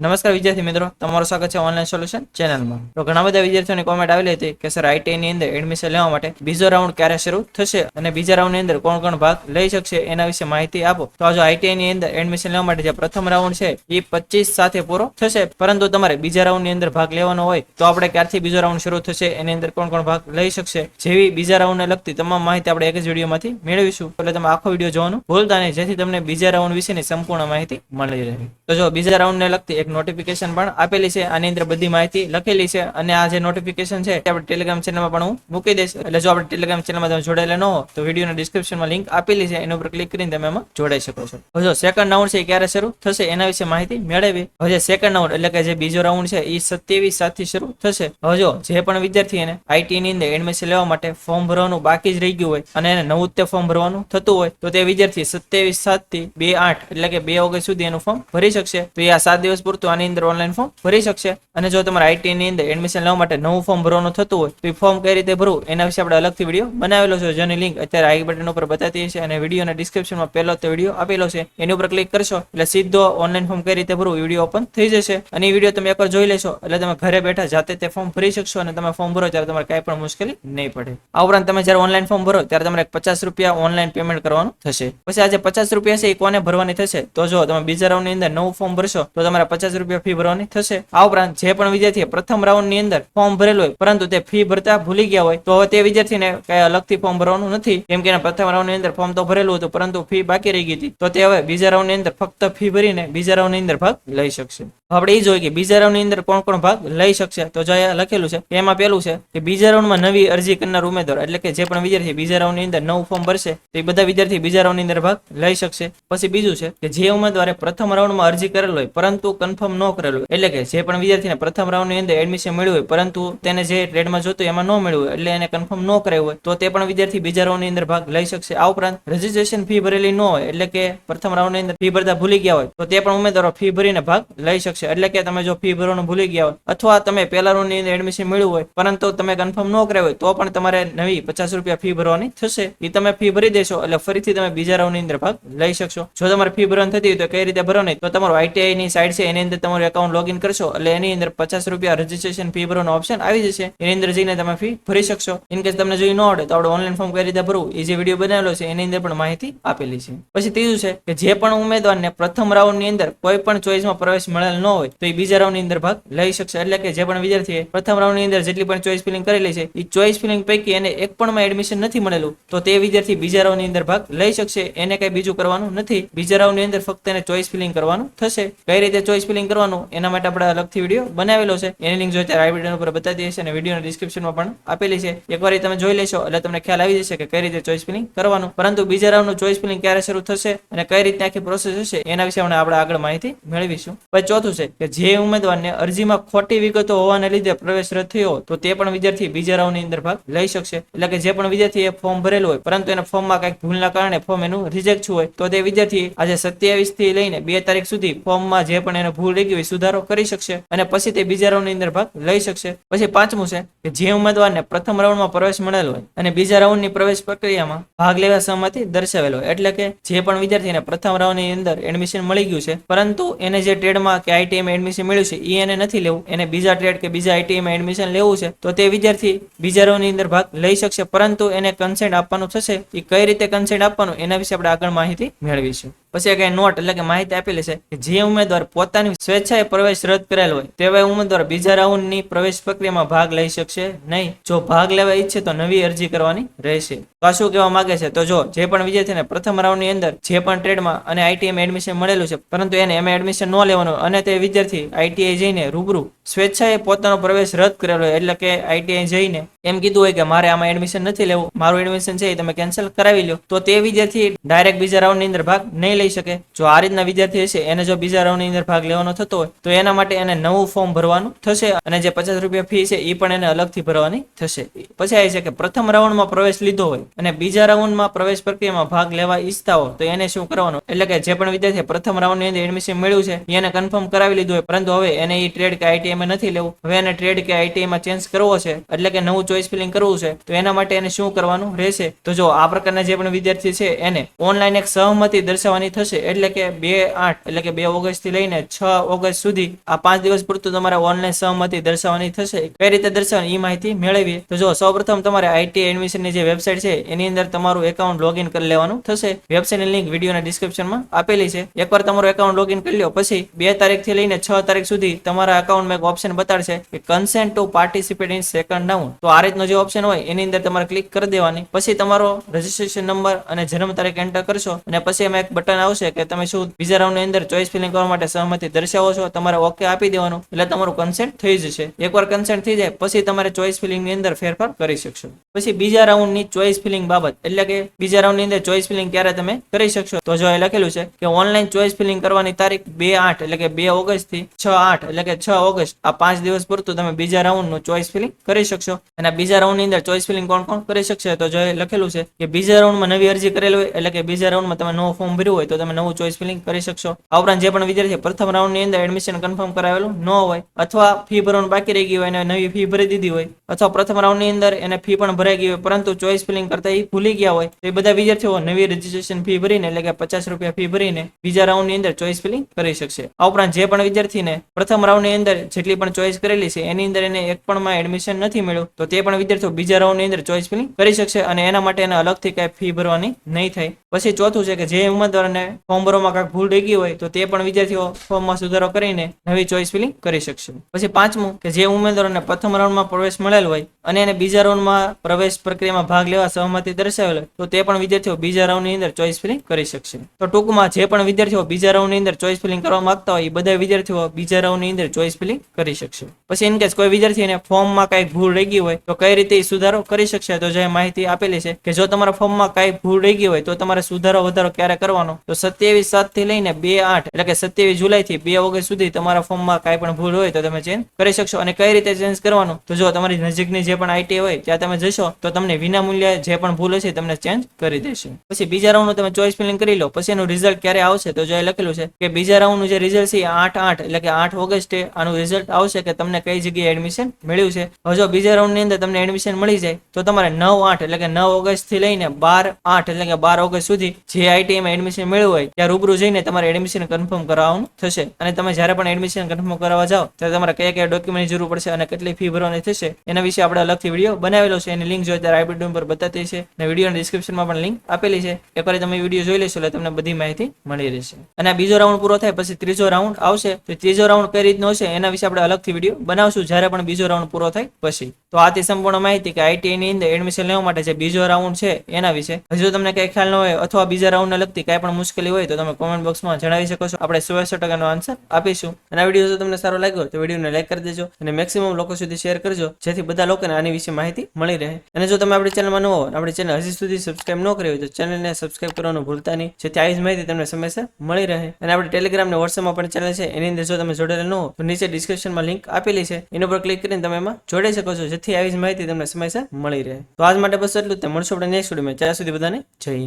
નમસ્કાર વિદ્યાર્થી મિત્રો, તમારું સ્વાગત છે ઓનલાઈન સોલ્યુશન ચેનલમાં તો ઘણા બધા વિદ્યાર્થીઓની કોમેન્ટ આવેલી હતી કે સર આઈટીઆઈની અંદર એડમિશન લેવા માટે બીજો રાઉન્ડ ક્યારે શરૂ થશે અને બીજા રાઉન્ડની અંદર કોણ કોણ ભાગ લઈ શકશે એના વિશે માહિતી આપો. તો આજે જો આઈટીઆઈ અંદર એડમિશન લેવા માટે જે પ્રથમ રાઉન્ડ છે એ પચીસ સાથે પૂરો થશે. પરંતુ તમારે બીજા રાઉન્ડની અંદર ભાગ લેવાનો હોય, તો આપણે ક્યારથી બીજો રાઉન્ડ શરૂ થશે, એની અંદર કોણ કોણ ભાગ લઈ શકશે, જેવી બીજા રાઉન્ડને લગતી તમામ માહિતી આપણે એક જ વિડીયોમાંથી મેળવીશું. એટલે તમે આખો વીડિયો જોવાનું ભૂલતા નહીં, જેથી તમને બીજા રાઉન્ડ વિશેની સંપૂર્ણ માહિતી મળી રહે. તો જો બીજા રાઉન્ડને લગતી એક નોટિફિકેશન પણ આપેલી છે. આની અંદર બધી માહિતી લખેલી છે અને આ જે નોટિફિકેશન છે આપણે ટેલિગ્રામ ચેનલમાં પણ હું મૂકી દઈશ. એટલે જો આપણે ટેલિગ્રામ ચેનલમાં તમે જોડાયેલા ન હો, તો વિડીયોના ડિસ્ક્રિપ્શનમાં લિંક આપેલી છે. એના ઉપર ક્લિક કરીને તમે એમાં જોડાઈ શકો છો. હવે સેકન્ડ રાઉન્ડ છે, એ ક્યારે શરૂ થશે? એના વિશે માહિતી મેળવી. હવે સેકન્ડ રાઉન્ડ એટલે કે જે બીજો રાઉન્ડ છે, એ સત્યાવીસ સાતથી શરૂ થશે. હવે જો પણ વિદ્યાર્થી એને આઈટી ની અંદર એડમિશન લેવા માટે ફોર્મ ભરવાનું બાકી જ રહી ગયું હોય અને એને નવું તે ફોર્મ ભરવાનું થતું હોય, તો તે વિદ્યાર્થી સત્યાવીસ સાતથી બે આઠ, એટલે કે બે ઓગસ્ટ સુધી એનું ફોર્મ ભરી શકશે. તો એ આ સાત દિવસ પૂરતું આની અંદર ઓનલાઈન ફોર્મ ભરી શકશે. અને જો તમારે આઈટી ની અંદર એડમિશન લેવા માટે નવું ફોર્મ ભરવાનું થતું હોય, તો એ ફોર્મ કઈ રીતે ભરવું? એના વિશે આપણે અલગથી વીડિયો બનાવેલો છે. જેની લિંક અત્યારે આઈ બટન ઉપર બતાતી છે અને વિડીયોના ડિસ્ક્રિપ્શનમાં પહેલો તો વીડિયો આપેલો છે. એની ઉપર ક્લિક કરશો, એટલે સીધો ઓનલાઈન ફોર્મ કઈ રીતે ભરવું? વીડિયો ઓપન થઈ જશે. અને એ વીડિયો તમે એકવાર જોઈ લેશો, એટલે તમે ઘરે બેઠા જાતે તે ફોર્મ ભરી શકશો અને તમે ફોર્મ ભરો ત્યારે તમારે કાંઈ પણ મુશ્કેલી નહીં પડે. આ ઉપરાંત તમે જ્યારે ઓનલાઈન ફોર્મ ભરો, ત્યારે તમારે પચાસ રૂપિયા ઓનલાઈન પેમેન્ટ કરવાનું થશે. પછી આજે પચાસ રૂપિયા છે, એ કોને ભરવાની થશે? તો જો તમે બીજા રાઉન્ડની અંદર નવું ફોર્મ ભરશો, તો તમારે પચાસ રૂપિયા ફી ભરવાની થશે. આ ઉપરાંત જે પણ વિદ્યાર્થીએ પ્રથમ રાઉન્ડની અંદર ફોર્મ ભરેલું હોય, પરંતુ તે ફી ભરતા ભૂલી ગયા હોય, તો હવે તે વિદ્યાર્થીને કઈ અલગથી ફોર્મ ભરવાનું નથી. કેમ કે પ્રથમ રાઉન્ડની અંદર ફોર્મ તો ભરેલું હતું, પરંતુ ફી બાકી રહી ગઈ હતી. તો તે હવે બીજા રાઉન્ડની અંદર ફક્ત ફી ભરીને બીજા રાઉન્ડની અંદર ભાગ લઈ શકશે. આપણે એ જોઈએ કે બીજા રાઉન્ડની અંદર કોણ કોણ ભાગ લઈ શકશે? તો જે લખેલું છે, એમાં પેલું છે કે બીજા રાઉન્ડમાં નવી અરજી કરનાર ઉમેદવાર, એટલે કે જે પણ વિદ્યાર્થી બીજા રાઉન્ડની અંદર નવું ફોર્મ ભરશે, તે બધા વિદ્યાર્થી બીજા રાઉન્ડની અંદર ભાગ લઈ શકશે. પછી બીજું છે કે જે ઉમેદવારે પ્રથમ રાઉન્ડમાં અરજી કરેલો હોય, પરંતુ કન્ફર્મ ન કરેલું એટલે કે જે પણ વિદ્યાર્થીને પ્રથમ રાઉન્ડની અંદર એડમિશન મળ્યું હોય, પરંતુ તેને જે ટ્રેડમાં જોતું એમાં ન મળ્યું હોય, એટલે એને કન્ફર્મ ન કરાયું હોય, તો તે પણ વિદ્યાર્થી બીજા રાઉન્ડની અંદર ભાગ લઈ શકશે. આ ઉપરાંત રજીસ્ટ્રેશન ફી ભરેલી ન હોય, એટલે કે પ્રથમ રાઉન્ડની અંદર ફી ભરતા ભૂલી ગયા હોય, તો તે પણ ઉમેદવારો ફી ભરીને ભાગ લઈ શકશે. એટલે કે તમે જો ફી ભરવાનું ભૂલી ગયા હોય, અથવા તમે પહેલા રૂમની અંદર એડમિશન મળ્યું હોય, પરંતુ તમે કન્ફર્મ ન કર્યા હોય, તો પણ તમારે નવી પચાસ રૂપિયા ફી ભરવાની થશે. એ તમે ફી ભરી દેશો, એટલે ફરીથી તમે બીજા રાઉન્ડની અંદર ભાગ લઈ શકશો. જો તમારે ફી ભરવાની થતી હોય તો કઈ રીતે ભરો નહીં, તો તમારું આઈટીઆઈ ની સાઇટ છે, એની અંદર તમારું એકાઉન્ટ લોગિન કરશો, એટલે એની અંદર પચાસ રૂપિયા રજીસ્ટ્રેશન ફી ભરવાનો ઓપ્શન આવી જશે. એની અંદર જઈને તમે ફી ભરી શકશો. ઇન કેસ તમને જોઈ ન આવડે, તો આપણે ઓનલાઈન ફોર્મ કઈ રીતે ભરવું, એ જે વીડિયો બનાવેલો છે, એની અંદર પણ માહિતી આપેલી છે. પછી ત્રીજું છે કે જે પણ ઉમેદવારને પ્રથમ રાઉન્ડની અંદર કોઈ પણ ચોઈસમાં પ્રવેશ મળેલ ન હોય, તો એ બીજા રાઉન્ડની અંદર ભાગ લઈ શકશે. એટલે કે જે પણ વિદ્યાર્થીએ પ્રથમ રાઉન્ડની અંદર જેટલી પણ ચોઈસ ફિલિંગ કરેલી છે એ ચોઈસ ફિલિંગ પૈકી એને એક પણ માં એડમિશન નથી મળેલું, તો તે વિદ્યાર્થી બીજા રાઉન્ડની અંદર ભાગ લઈ શકશે. એને કઈ બીજું કરવાનું નથી. બીજા રાઉન્ડની અંદર ફક્ત એને ચોઈસ ફિલિંગ કરવાનું થશે. કઈ રીતે ચોઈસ ફિલિંગ કરવાનું, એના માટે આપણે અલગથી વીડિયો બનાવેલો છે. એની લિંક જો અત્યારે આઈ બટન ઉપર બતાવી દઈએ છે અને વિડીયોના ડિસ્ક્રિપ્શનમાં પણ આપેલી છે. એકવાર તમે જોઈ લેશો, એટલે તમને ખ્યાલ આવી જશે કે કઈ રીતે ચોઈસ ફિલિંગ કરવાનું. પરંતુ બીજા રાઉન્ડનું ચોઈસ ફિલિંગ ક્યારે શરૂ થશે અને કઈ રીતે આખી પ્રોસેસ હશે, એના વિશે આપણે આગળ માહિતી મેળવીશું. પછી ચોથું છે કે જે ઉમેદવારને અરજીમાં ખોટી વિગતો હોવાને લીધે પ્રવેશ રદ થયો તો તે પણ વિદ્યાર્થી બીજા રાઉન્ડની અંદર ભાગ લઈ શકશે. એટલે કે જે પણ વિદ્યાર્થી એ ફોર્મ ભરેલું હોય, પરંતુ એના ફોર્મમાં કંઈક ભૂલના કારણે ફોર્મ એનું રિજેક્ટ હોય, તો તે વિદ્યાર્થી આજે સત્યાવીસથી લઈને બે તારીખ સુધી ફોર્મમાં જે પણ એને ભૂલ રહી ગઈ હોય, સુધારો કરી શકશે અને પછી તે બીજા રાઉન્ડની અંદર ભાગ લઈ શકશે. પછી પાંચમું છે કે જે ઉમેદવારને પ્રથમ રાઉન્ડમાં પ્રવેશ મળેલો હોય અને બીજા રાઉન્ડની પ્રવેશ પ્રક્રિયામાં ભાગ લેવા સહમતિ દર્શાવેલો એટલે કે જે પણ વિદ્યાર્થીને પ્રથમ રાઉન્ડની અંદર એડમિશન મળી ગયું છે, પરંતુ એને જે ટ્રેડમાં કે આઈટીઆઈમાં એડમિશન મળ્યું છે એ એને નથી લેવું. એને બીજા ટ્રેડ કે બીજા આઈટીઆઈમાં એડમિશન લેવું છે, તો તે વિદ્યાર્થી બીજા રોની અંદર ભાગ લઈ શકશે, પરંતુ એને કન્સેન્ટ આપવાનું થશે. એ કઈ રીતે કન્સેન્ટ આપવાનું, એના વિશે આપણે આગળ માહિતી મેળવીશું. પછી કઈ નોટ એટલે કે માહિતી આપેલી છે કે જે ઉમેદવાર પોતાની સ્વેચ્છાએ પ્રવેશ રદ કરેલ હોય, તેવા ઉમેદવાર બીજા રાઉન્ડની પ્રવેશ પ્રક્રિયામાં ભાગ લઈ શકશે નહીં. જો ભાગ લેવા ઈચ્છે તો નવી અરજી કરવાની રહેશે. તો આ શું કહેવા માંગે છે? તો જો, જે પણ વિદ્યાર્થીને પ્રથમ રાઉન્ડની અંદર જે પણ ટ્રેડમાં અને આઈટીઆઈમાં એડમિશન મળેલું છે, પરંતુ એને એમાં એડમિશન ન લેવાનું અને તે વિદ્યાર્થી આઈટીઆઈ જઈને રૂબરૂ સ્વેચ્છાએ પોતાનો પ્રવેશ રદ કરેલો હોય, એટલે કે આઈટીઆઈ જઈને એમ કીધું હોય કે મારે આમાં એડમિશન નથી લેવું, મારું એડમિશન છે એ તમે કેન્સલ કરાવી લો તો તે વિદ્યાર્થી ડાયરેક્ટ બીજા રાઉન્ડની અંદર ભાગ નહીં લઈ શકે. જો આ રીતના વિદ્યાર્થી હશે, એને જો બીજા રાઉન્ડની અંદર ભાગ લેવાનો થતો હોય, તો એના માટે એને નવું ફોર્મ ભરવાનું થશે અને જે પચાસ રૂપિયા ફી છે એ પણ એને અલગથી ભરવાની થશે. પછી આવી છે કે પ્રથમ રાઉન્ડમાં પ્રવેશ લીધો હોય અને બીજા રાઉન્ડમાં પ્રવેશ પ્રક્રિયામાં ભાગ લેવા ઈચ્છતા હોય, તો એને શું કરવાનું? એટલે કે જે પણ વિદ્યાર્થી પ્રથમ રાઉન્ડની અંદર એડમિશન મળ્યું છે એને કન્ફર્મ કરાવી લીધું હોય, પરંતુ હવે એને એ ટ્રેડ કે આઈટીઆઈમાં નથી લેવું. હવે એને ટ્રેડ કે આઈટીઆઈમાં ચેન્જ કરવો છે, એટલે કે નવું ચોઈસ ફિલિંગ કરવું છે, તો એના માટે એને શું કરવાનું રહેશે? તો જો આ પ્રકારના જે પણ વિદ્યાર્થી છે, એને ઓનલાઈન એક સહમતિ દર્શાવવાની દર્શાવવાની થશે એટલે કે બે આઠ, એટલે કે બે ઓગસ્ટથી લઈને છ ઓગસ્ટ સુધી આ પાંચ દિવસ પૂરતું તમારે ઓનલાઈન સહમતિ દર્શાવવાની થશે. કઈ રીતે દર્શાવવાની એ માહિતી મેળવીએ. તો જો સૌપ્રથમ તમારે આઈટી એડમિશનની જે વેબસાઇટ છે, એની અંદર તમારું એકાઉન્ટ લોગિન કરી લેવાનું થશે. વેબસાઇટની લિંક વિડીયોના ડિસ્ક્રિપ્શનમાં આપેલી છે. એકવાર તમારું એકાઉન્ટ લોગિન કરી લો પછી બે તારીખથી લઈને છ તારીખ સુધી તમારા એકાઉન્ટમાં એક ઓપ્શન બતાડશે કે consent to participate in second noun તો આ રીતનો જે ઓપ્શન હોય, એની અંદર તમારે ક્લિક કરી દેવાની. પછી તમારો રજીસ્ટ્રેશન નંબર અને જન્મ તારીખ એન્ટર કરશો અને પછી એમાં એક બટન આવશે કે તમે શું બીજા રાઉન્ડની અંદર ચોઈસ ફિલિંગ કરવા માટે સહમતિ દર્શાવો છો, તમારે ઓકે આપી દેવાનું, એટલે તમારું કન્સેન્ટ થઈ જશે. એકવાર કન્સેન્ટ થઈ જાય, પછી તમારે ચોઈસ ફિલિંગની અંદર ફેરફાર કરી શકશો. પછી બીજા રાઉન્ડની ચોઈસ ફિલિંગ બાબત, એટલે કે બીજા રાઉન્ડની અંદર ચોઈસ ફિલિંગ ક્યારે તમે કરી શકશો? તો જો એ લખેલું છે કે ઓનલાઈન ચોઈસ ફિલિંગ કરવાની તારીખ બે આઠ, એટલે કે બે ઓગસ્ટથી છ આઠ, એટલે કે છ ઓગસ્ટ, આ પાંચ દિવસ પૂરતું તમે બીજા રાઉન્ડનું ચોઈસ ફિલિંગ કરી શકશો. અને બીજા રાઉન્ડની અંદર ચોઈસ ફિલિંગ કોણ કોણ કરી શકશે? તો જો એ લખેલું છે કે બીજા રાઉન્ડમાં નવી અરજી કરેલી હોય, એટલે કે બીજા રાઉન્ડમાં તમે નવું ફોર્મ ભર્યું હોય તો તમે નવું ચોઈસ ફિલિંગ કરી શકશો. આ ઉપરાંત જે પણ વિદ્યાર્થી પ્રથમ રાઉન્ડની અંદર એડમિશન કન્ફર્મ કરાવેલું ન હોય, અથવા ફી ભરવાનું બાકી રહી ગયું હોય અને નવી ફી ભરી દીધી હોય, અથવા પ્રથમ રાઉન્ડની અંદર એને ફી પણ ભરાઈ ગઈ હોય, પરંતુ ચોઈસ ફિલિંગ કરતા એ ભૂલી ગયા હોય, તો એ બધા વિદ્યાર્થીઓ નવી રજીસ્ટ્રેશન ફી ભરીને એટલે કે પચાસ રૂપિયા ફી ભરીને બીજા રાઉન્ડની અંદર ચોઈસ ફિલિંગ કરી શકશે. આ ઉપરાંત જે પણ વિદ્યાર્થીને પ્રથમ રાઉન્ડની અંદર જેટલી પણ ચોઈસ કરેલી છે, એની અંદર એને એક પણ માં એડમિશન નથી મળ્યું, તો તે પણ વિદ્યાર્થીઓ બીજા રાઉન્ડની અંદર ચોઈસ ફિલિંગ કરી શકશે અને એના માટે એને અલગથી કઈ ફી ભરવાની નહીં થાય. પછી ચોથું છે કે જે ઉમેદવારને ફોર્મ ભરવામાં કાંઈક ભૂલ રહી ગઈ હોય તો તે પણ વિદ્યાર્થીઓ ફોર્મમાં સુધારો કરીને નવી ચોઈસ ફિલિંગ કરી શકશે. પછી પાંચમું કે જે ઉમેદવારોને પ્રથમ રાઉન્ડમાં પ્રવેશ મળેલ હોય અને એને બીજા રાઉન્ડમાં પ્રવેશ પ્રક્રિયામાં ભાગ લેવા સહમતિ દર્શાવેલ તો તે પણ વિદ્યાર્થીઓ બીજા રાઉન્ડની અંદર ચોઈસ ફિલિંગ કરી શકશે. તો ટૂંકમાં જે પણ વિદ્યાર્થીઓ બીજા રાઉન્ડની અંદર ચોઈસ ફિલિંગ કરવા માંગતા હોય, એ બધા વિદ્યાર્થીઓ બીજા રાઉન્ડની અંદર ચોઈસ ફિલિંગ કરી શકશે. પછી ઇન કેસ કોઈ વિદ્યાર્થીને ફોર્મમાં કાંઈ ભૂલ રહી ગઈ હોય, તો કઈ રીતે સુધારો કરી શકશે, તો જે માહિતી આપેલી છે કે જો તમારા ફોર્મમાં કાંઈ ભૂલ રહી ગઈ હોય, તો તમારે સુધારો વધારો ક્યારે કરવાનો? તો સત્યાવીસ સાતથી લઈને બે આઠ, એટલે કે સત્યાવીસ જુલાઈ થી બે ઓગસ્ટ સુધી તમારા ફોર્મમાં કાંઈ પણ ભૂલ હોય તો તમે ચેન્જ કરી શકશો. અને કઈ રીતે ચેન્જ કરવાનું? તો જો તમારી નજીકની જે પણ આઈટી હોય, ત્યાં તમે જશો, તો તમને વિના મૂલ્યે જે પણ ભૂલ હશે તમને ચેન્જ કરી દેશે. પછી બીજા રાઉન્ડનું તમે ચોઈસ ફિલિંગ કરી લો. પછી એનું રિઝલ્ટ ક્યારે આવશે? તો જો એ લખેલું છે કે બીજા રાઉન્ડનું જે રિઝલ્ટ છે આઠ આઠ, એટલે કે આઠ ઓગસ્ટે આનું રિઝલ્ટ આવશે કે તમને કઈ જગ્યાએ એડમિશન મળ્યું છે. હવે જો બીજા રાઉન્ડની અંદર તમને એડમિશન મળી જાય, તો તમારે નવ આઠ, એટલે કે નવ ઓગસ્ટથી લઈને બાર આઠ, એટલે કે બાર ઓગસ્ટ સુધી જે આઈટીમાં એડમિશન મળ્યું ત્યાં રૂબરૂ જઈને તમારે એડમિશન કન્ફર્મ કરાવવાનું થશે. અને તમે જ્યારે પણ એડમિશન કન્ફર્મ કરાવવા જાઓ, ત્યારે તમારે કયા કયા ડોક્યુમેન્ટની જરૂર પડશે અને કેટલી ફી ભરવાની થશે, એના વિશે આપણે અલગથી વીડિયો બનાવેલો છે. એની લિંક જોઈએ ત્યારે આઈ બટન પર બતાતી છે અને વિડીયોના ડિસ્ક્રિપ્શનમાં પણ લિંક આપેલી છે. એકવાર તમે વીડિયો જોઈ લેશો એટલે તમને બધી માહિતી મળી રહેશે. અને આ બીજો રાઉન્ડ પૂરો થાય, પછી ત્રીજો રાઉન્ડ આવશે. તો ત્રીજો રાઉન્ડ કઈ રીતનો હશે, એના વિશે આપણે અલગથી વીડિયો બનાવશું. જ્યારે પણ બીજો રાઉન્ડ પૂરો થાય, પછી. તો આથી સંપૂર્ણ માહિતી કે આઈટીઆઈની અંદર એડમિશન લેવા માટે જે બીજો રાઉન્ડ છે, એના વિશે. હજુ તમને કઈ ખ્યાલ ન હોય અથવા બીજા રાઉન્ડને લગતી કાંઈ પણ મુશ્કેલી હોય તો તમે કોમેન્ટ બોક્સમાં જણાવી શકો છો. આપણે સો ટકાનો આન્સર આપીશું. અને આ વીડિયો જો તમને સારો લાગ્યો તો વિડીયોને લાઈક કરી દેજો અને મેક્સિમમ લોકો સુધી શેર કરજો, જેથી બધા લોકોને આની વિશે માહિતી મળી રહે. અને જો તમે આપણી ચેનલમાં ન હો, આપણી ચેનલ હજી સુધી સબસ્ક્રાઇબ ન કરી હોય તો ચેનલને સબસ્ક્રાઇબ કરવાનું ભૂલતા નહીં, જેથી આવી જ માહિતી તમને સમયસર મળી રહે. અને આપણે ટેલિગ્રામ ને વોટ્સએપમાં પણ ચેનલ છે, એની અંદર જો તમે જોડેલા ન હો તો નીચે ડિસ્ક્રિપ્શનમાં લિંક આપેલી છે. એના પર ક્લિક કરીને તમે એમાં જોડાઈ શકો છો જેથી આવી જ માહિતી તમને સમયસર મળી રહે. તો આજ માટે બસ એટલું જ. મળશું આપણે નેક્સ્ટ વિડીયોમાં ત્યાં સુધી બધાને જય